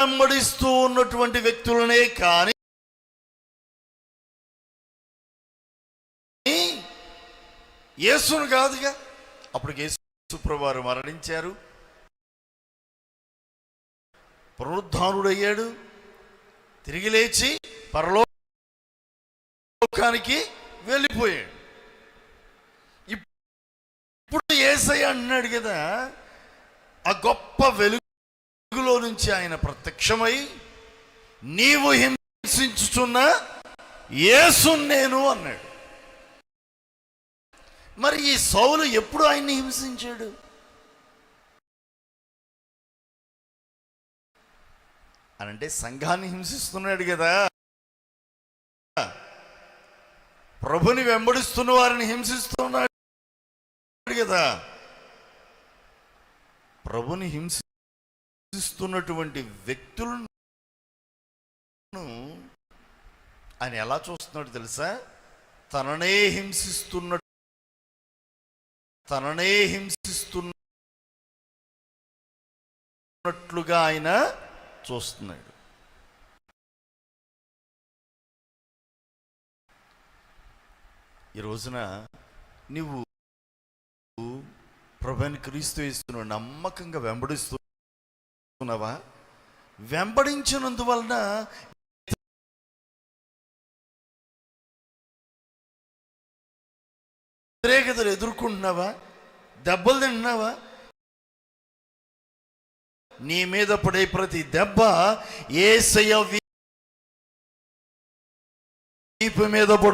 వెంబడిస్తూ ఉన్నటువంటి వ్యక్తులనే కానీ యేసును కాదుగా. అప్పుడు యేసు మరణించారు. పునరుద్ధానుడయ్యాడు. తిరిగి లేచి పరలోకానికి వెళ్ళిపోయాడు. ఇప్పుడు ఏసై అన్నాడు కదా ఆ గొప్ప వెలుగు నుంచి ఆయన ప్రత్యక్షమై నీవు హింసించుచున్న యేసు నేను అన్నాడు. మరి ఈ సౌలు ఎప్పుడు ఆయన్ని హింసించాడు? అని అంటే సంఘాన్ని హింసిస్తున్నాడు కదా. ప్రభుని వెంబడిస్తున్న వారిని హింసిస్తున్నాడు కదా. ప్రభుని నివసిస్తున్నటువంటి వ్యక్తులను ఆయన ఎలా చూస్తున్నాడు తెలుసా? తననే హింసిస్తున్న తననే హింసిస్తున్నట్లుగా ఆయన చూస్తున్నాడు. ఈ రోజున నువ్వు ప్రభుని క్రీస్తు ఇస్తున్నావు నమ్మకంగా వెంబడిస్తున్నావా వెంబడించినందువలన వ్యతిరేకతలు ఎదుర్కొంటున్నావా? దెబ్బలు తింటున్నావా? నీ మీద పడే ప్రతి దెబ్బ ఏసయ్య వీపు మీద పడు